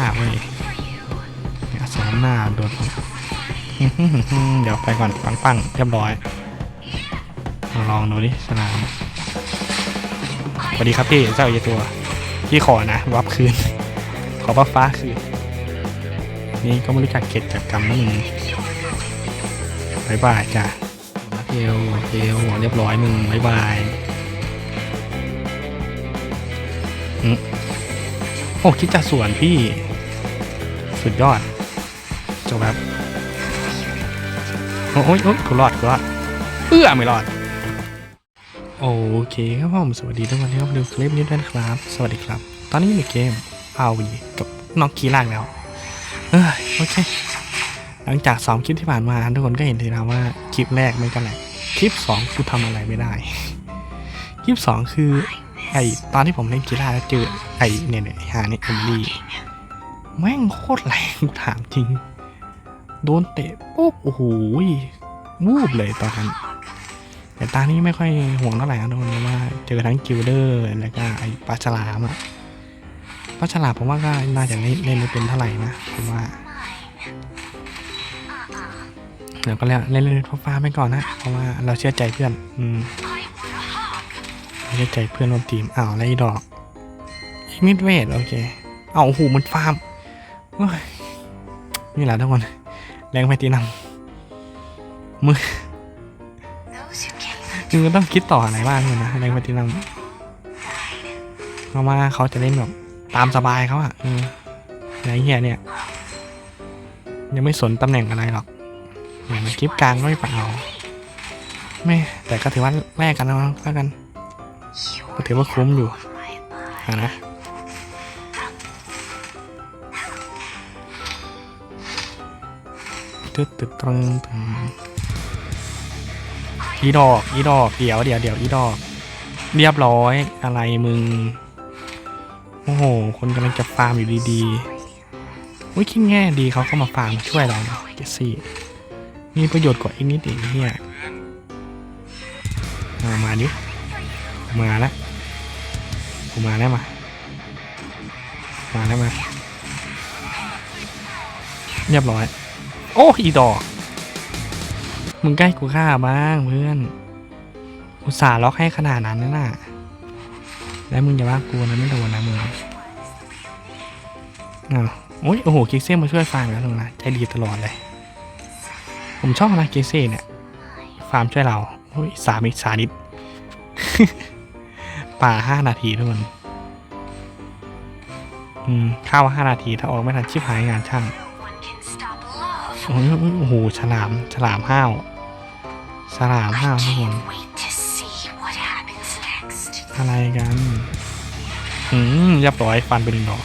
าเว้ยเนี่ยสมหน้าโดนเดี๋ยวไปก่อนปังปังๆเรียบร้อย ลองดูดิสนามสวัสดีครับพี่เจ้าเยตัวพี่ขอนะ วับคืน ขอฟ้าฟ้าคืน นี่ก็ไม่รู้จักเกตจักกรรมนั่นมึงบายบายจ้ะเทลเทลเรียบร้อยมึงบายบายอืมโอ้คิดจะสวนพี่ สุดยอดจบแบบโอ้ยโอ้ยกูรอดกูรอดเอื้อไม่รอด โอเคครับผมสวัสดีทุกคนที่เข้ามาดูคลิปนี้ด้วยนะครับ สวัสดีครับ ตอนนี้อยู่ในเกมเอาวีกับน้องคีล่างแล้วเออโอเค หลังจากสองคลิปที่ผ่านมาทุกคนก็เห็นเลยนะว่าคลิปแรกไม่กันแหละคลิปสองกูทำอะไรไม่ได้ คลิปสองคือไอตอนที่ผมเล่นกีฬาแล้วเจอไอเนี่ยเนี่ยหาเนี่ยเอมลี่ แม่งโคตรแรงกูถามจริง โดนเตะปุ๊บโอ้โหวูบเลยตอนนั้นแต่ตานี้ไม่ค่อยห่วงเท่าไหร่นะทุกคนเพราะว่าเจอทั้งกิลเดอร์แล้วก็ไอ้ปลาฉลามอะปลาฉลามผมว่าก็น่าจะเล่นเล่นไม่เป็นเท่าไหร่นะผมว่าเดี๋ยวก็เล่นเล่นเล่นฟ้าไปก่อนนะเพราะว่าเราเชื่อใจเพื่อน อืมเชื่อใจเพื่อนร่วมทีมอ้าวไรดอกอีกนิดเวทโอเคเอาโอ้โหมันฟาร์ม นี่แหละทุกคน แรงไปตีนำมือคือก็ต้องคิดต่ออะไรบ้างเลยนะแรงปฏิบัติเพราะว่าเขาจะเล่นแบบตามสบายเขาอะออไอ้เหี้ยเนี่ย ยังไม่สนตำแหน่งอะไรหรอกอย่างคลิปกลางก็ไม่เปล่าไม่แต่ก็ถือว่าแลกกันแล้วแล้วกันก็ถือว่าคุ้มอยู่อะนะ ตึ๊ดตึ๊ดตรึงตึงอีดอกอีดอกเดี๋ยวเดี๋ยวเดี๋ยวอีดอก เรียบร้อยอะไรมึง โอ้โห คนกำลังจะฟาร์มอยู่ดีๆอุ้ยคิดแง่ดีเขาเข้ามาฟาร์มช่วยเราเนาะเจสซี่มีประโยชน์กว่าอีกนิดเองเนี่ยมามาดิมาแล้วกูมาแล้วมา มาแล้วมา เรียบร้อย โอ้อีดอก มึงใกล้กูฆ่าบ้างเพื่อน อุตส่าห์ล็อกให้ขนาดนั้นนะน่ะ แล้วมึงอย่าว่ากูนะไม่โดนนะมึงอ้าวโอ้ยโอ้โหกิกเซ่มาช่วยฟาร์มแล้วนึงนะใจดีตลอดเลย ผมชอบนะกิกเซ่เนี่ย ฟาร์มช่วยเราโอ้ยสามิสานิดป่าห้านาทีทุกคนอืมข้าวห้านาทีถ้าออกไม่ทันชิบหายงานช่าง โอ้โหฉลามฉลามห้าวฉลามห้าวทุกคน Wait to see what happens next. อะไรกัน อืมเรียบร้อยฟันไปหนึ่งดอก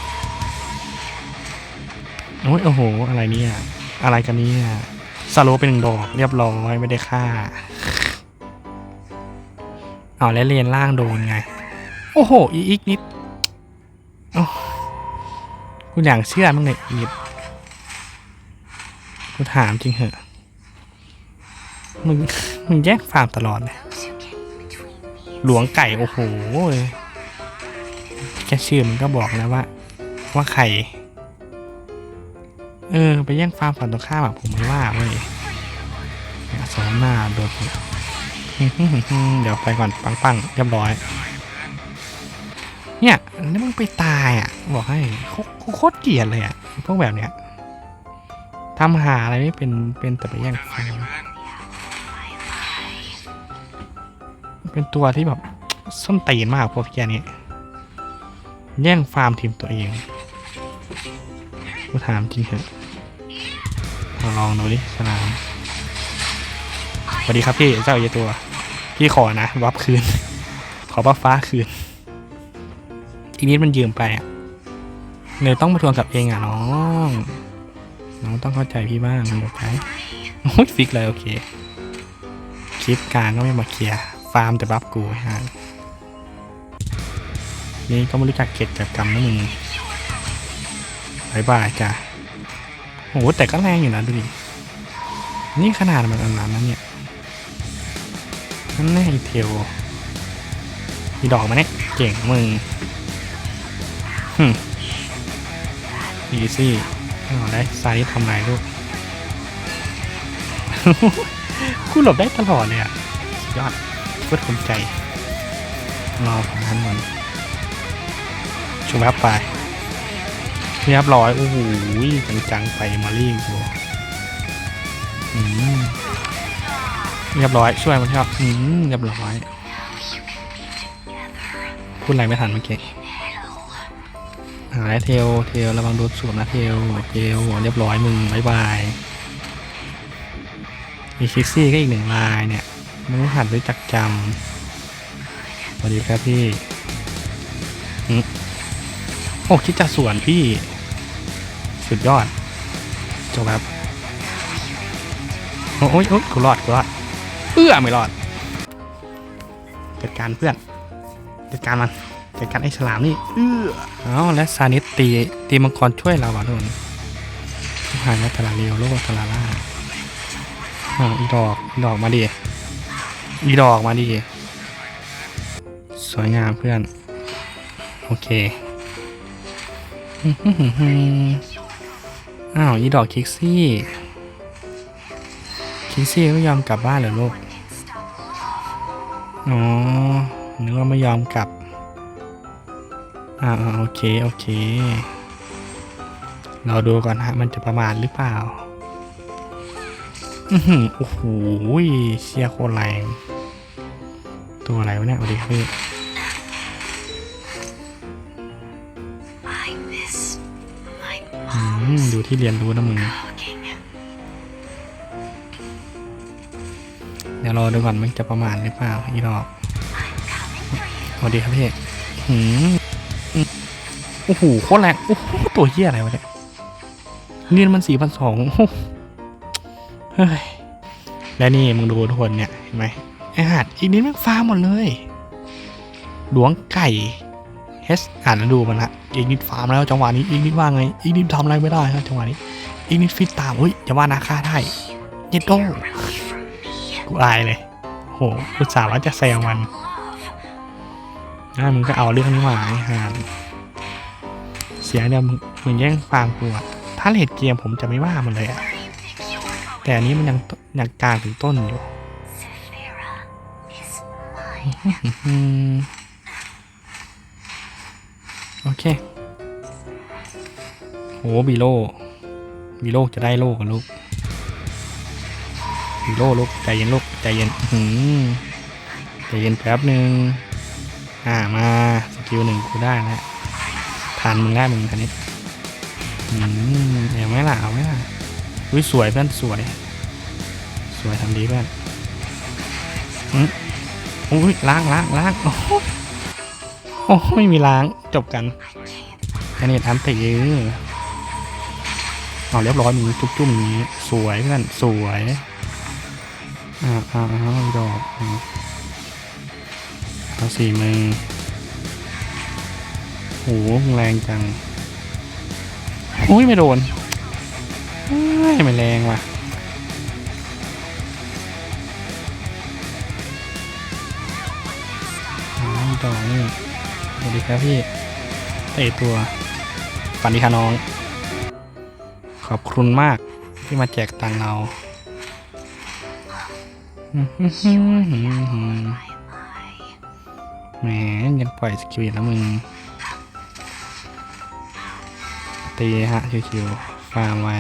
โอ้ยโอ้โห อะไรเนี่ย อะไรกันเนี่ยสโลว์ไปหนึ่งดอกเรียบร้อยไม่ได้ฆ่าเอาแล้วเรียนล่างโดนไง โอ้โห อีอีกนิดโอ้กูอยากเชื่อมึงเนี่ยอีกนิด กูถามจริงเหอะมึงมึงแยกฟาร์มตลอดเลยหลวงไก่ โอ้โหแค่ชื่อมันก็บอกแล้วว่า ว่าใครเออ ไปแย่งฟาร์มฝั่งตรงข้ามอะผมไม่ว่าเว้ยสองหน้าโดนเดี๋ยวไปก่อนปังปังๆเรียบร้อย เนี่ยแล้วมึงไปตายอะ บอกให้โคตรเกลียดเลยอะ พวกแบบเนี้ย ทำหาอะไรไม่เป็นเป็นแต่ไปแย่งฟาร์มเป็นตัวที่แบบส้นตีนมากพวกแกนี้แย่งฟาร์มทีมตัวเองกูถามจริงเถอะมาลองดูดิสนามสวัสดีครับพี่เจ้าเยตัว พี่ขอนะวับคืน ขอบัฟฟ้าคืน อีกนิดมันยืมไปอะเลยต้องมาทวงกับเองอะน้อง น้องต้องเข้าใจพี่บ้างโอเคโอ้ยฟิกเลยโอเค คลิปกลางก็ไม่มาเคลียร์ ฟาร์มแต่บัฟกูฮะนี่ก็ไม่รู้จักเกตจักกรรมนะมึงบายบายจ้ะโหแต่ก็แรงอยู่นะดูดิ นี่ขนาดมันอันนั้นนะเนี่ยนั่นแน่อีเทลมีดอกมาเนี่ย เก่งมึงหึอีซี่ เอาได้ซานิทำไรลูกกูหลบได้ตลอดเลยอะสุดยอดเพื่อคนใจรอผ่านมันชุบแอปไปเรียบร้อยโอ้โหจังๆไปมารีกูเรียบร้อยช่วยมันครับเรียบร้อย พูดอะไรไม่ทันเมื่อกี้ หายเทลเทลระวังโดนสวมนะเทลเทลเรียบร้อยมึงบายบายมีคิกซี่ก็อีกหนึ่งลายเนี่ยไม่รู้หัดรู้จักจำสวัสดีครับพี่โอ้คิดจะสวนพี่ สุดยอดจบครับโอ้ยโอ้ยกูรอดกูรอดเอื้อไม่รอดจัดการเพื่อนจัดการมัน จัดการไอ้ฉลามนี่เอื้อเอและซานิสตีตีมังกรช่วยเราว่ะทุกคนหายแล้วทารเรียวโลกทาราล่าอ๋ออีดอกอีดอกมาดิอีดอกมาดิสวยงามเพื่อน โอเคอ้าวอีดอกคิกซี่คิกซี่ไม่ยอมกลับบ้านเหรอลูก อ๋อนึกว่าไม่ยอมกลับ อ่าโอเค โอเค เราดูก่อนฮะ มันจะประมาทหรือเปล่า อือหือโอ้โหเชียโคตรแรง ตัวอะไรวะเนี่ยสวัสดีครับพี่ I miss my อื mom's มดูที่เรียนรู้นะมึง cooking. เดี๋ยวรอดูก่อนมันจะประมาณหรือเปล่าอีดอก I'm coming for you. สวัสดีครับพี่หืมอืมโอ้โหโคตรแรงโอ้โหตัวเฮียอะไรวะเนี่ยเรียนมันสี่พันสองเฮ้ยและนี่มึงดูทุกคนเนี่ยเห็นไหมไอหัดอีกนิดมันฟาร์มหมดเลยหลวงไก่เฮสอ่านแล้วดูมันละอีกนิดฟาร์มแล้วจังหวะนี้อีกนิดว่าไงอีกนิดทำอะไรไม่ได้ครับจังหวะนี้อีกนิดฟิตตามเฮ้ยอย่าว่านาคาได้เย็ดโต Rally from me. กูอายเลยโหกูสาว่าจะแซวมันน่ามึงก็เอาเรื่องนี้มาไอ้ห่าน สียเนี่ยมึงมึงแย่งฟาร์มกูอะถ้าเลดเกมผมจะไม่ว่ามันเลยอะแต่อันนี้มันยังยังกลางถึงต้นอยู่อืมโอเคโหบีโลบีโลจะได้โลกับลูกบีโลลูกใจเย็นลูกใจเย็นหือใจเย็นแป๊บหนึ่งอ่ามาสกิลหนึ่งกูได้แล้ว ทันมึงได้มึงทันนี้อืมเอาไหมล่ะเอาไหมล่ะอุ้ยสวยเพื่อนสวย สวยทำดีเพื่อนอืมอุ้ยล้างล้างล้างโอ้โอ้ไม่มีล้างจบกันแค่นี้อันติเออเอาเรียบร้อยมีจุ๊บจุ่มนี้สวยเพื่อนสวยอ่าอ่าอ่าดอกเอาสี่มือ โหแรงจัง โอ้ยไม่โดนไม่แรงว่ะอ๋อนี่สวัสดีครับพี่เตะตัวฝันดีค่ะน้อง ขอบคุณมากที่มาแจกตังเราแหมยังปล่อยสกิลแล้วมึง ตีฮะชิวๆฟาร์มไว้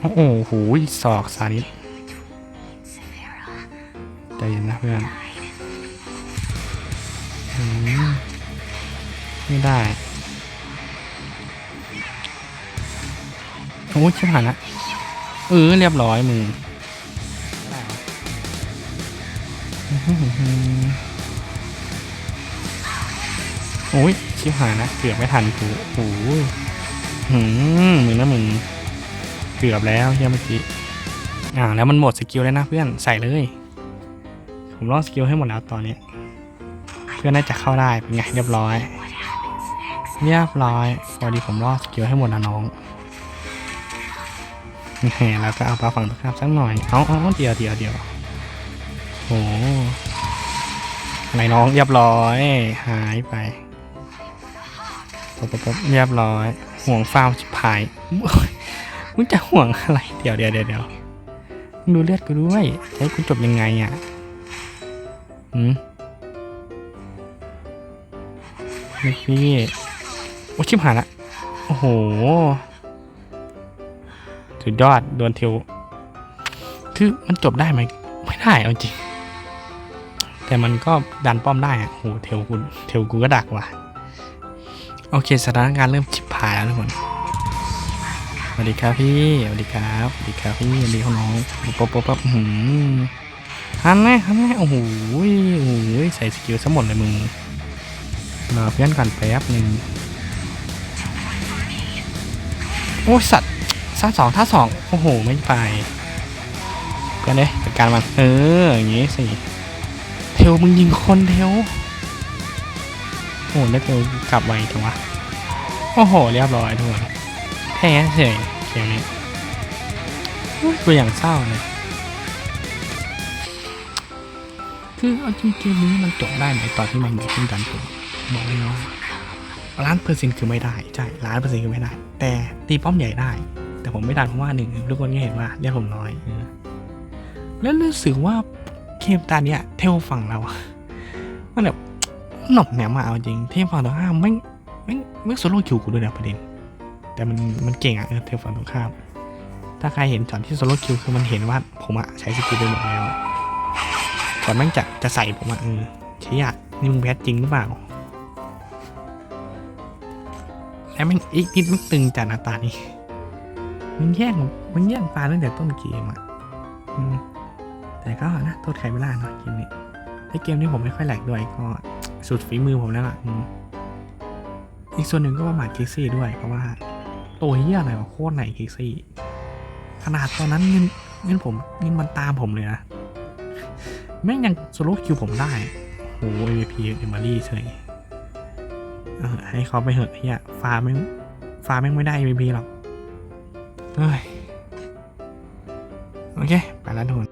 โอ้โหศอกสานิด Saphira ใจเย็นนะเพื่อน ไม่ได้ โอ้ยชิบหายละเออเรียบร้อยมึง โอ้ยชิบหายนะเกือบไม่ทันกูโอ้ยหืมมึงนะมึงเกือบแล้วเฮียเมื่อกี้อ่าแล้วมันหมดสกิลแล้วนะเพื่อนใส่เลย ผมลองสกิลให้หมดแล้วตอนนี้ เพื่อนน่าจะเข้าได้เป็นไงเรียบร้อย เรียบร้อยพอดีผมลอกสกิลให้หมดนะน้องแหมแล้วก็เอาปลาฝั่งตรงข้ามสักหน่อยเอาเอาเดียวเดียวเดียวโหไหนน้องเรียบร้อย หายไป ปุ๊บปุ๊บปุ๊บเรียบร้อย ห่วงฟาวชิบหายมึงจะห่วงอะไร เดี๋ยวเดี๋ยวเดี๋ยวเดี๋ยวมึงดูเลือดกูด้วยจะให้กูจบยังไงอะหืมไม่พี่โอ้ชิบหายละ โอ้โห สุดยอด โดนเทวคือมันจบได้ไหม ไม่ได้เอาจริง แต่มันก็ดันป้อมได้อะโหเทวกูเทวกูก็ดักว่ะ โอเคสถานการณ์เริ่มชิบหายแล้วทุกคนสวัสดีครับพี่สวัสดีครับสวัสดีครับพี่สวัสดีครับน้องป๊บป๊บป๊บหืมฮันแน่ฮันแน่โอ้โหโอ้โหใส่สกิลซะหมดเลยมึงรอเพื่อนก่อนแป๊บหนึ่งโอ้สัตว์ท่าสองท่าสองโอ้โหไม่ไปเพื่อนเลยจัดการมันเอออย่างงี้สิเทลมึงยิงคนเทล โอ้โหแล้วเทลกลับไวจังวะ โอ้โห เรียบร้อยทุกคนแพ้เฉยเกมนี้อุ๊ยตัวอย่างเศร้าเลยคือเอาจริงเกมนี้มันจบได้ไหมตอนที่มันบอกขึ้นกันตัวบอกเลยว่าล้านเปอร์เซ็นต์คือไม่ได้ ใช่ล้านเปอร์เซ็นต์คือไม่ได้ แต่ตีป้อมใหญ่ได้ แต่ผมไม่ได้เพราะว่าหนึ่งทุกคนก็เห็นว่าเรียกผมน้อยเออแล้วรู้สึกว่าเกมตาเนี้ยเทลฝั่งเราอะมันแบบ หนอบแหนมมาเอาจริงเทลฝั่งเราห้ามไม่ไม่ไม่โซโล่คิวกูด้วยนะประเด็น แต่มันมันเก่งอะเทลฝั่งตรงข้าม ถ้าใครเห็นช็อตที่โซโล่คิวคือมันเห็นว่าผมอะใช้สกิลไปหมดแล้วก่อนแม่งจะจะใส่ผมอะเออเชี่ยนี่มึงแพทจริงหรือเปล่าแล้วม่งอีกนิดมันตึงจัดหน้าตานี่มันแย่งมันแย่งปลาตั้งแต่ต้นเกมอะแต่ก็นะโทษใครไม่ได้นอะเกมนี้ถ้าเกมนี้ผมไม่ค่อยแหลกด้วยก็ สุดฝีมือผมแล้วล่ะอีกส่วนหนึ่งก็ว่าหมาคิกซี่ด้วยเพราะว่าตัวเฮียอะไรวะโคตรไหนคิกซี่ ขนาดตอนนั้นเงินเงินผมเงินมันตามผมเลยนะแม่งยังโซโล่คิวผมได้โห MVP เอมารี่เฉยให้เขาไปเหอะเฮียฟาร์มแม่งฟาร์มแม่งไม่ได้ MVP หรอก เฮ้ย โอเค ไปแล้วทุกคน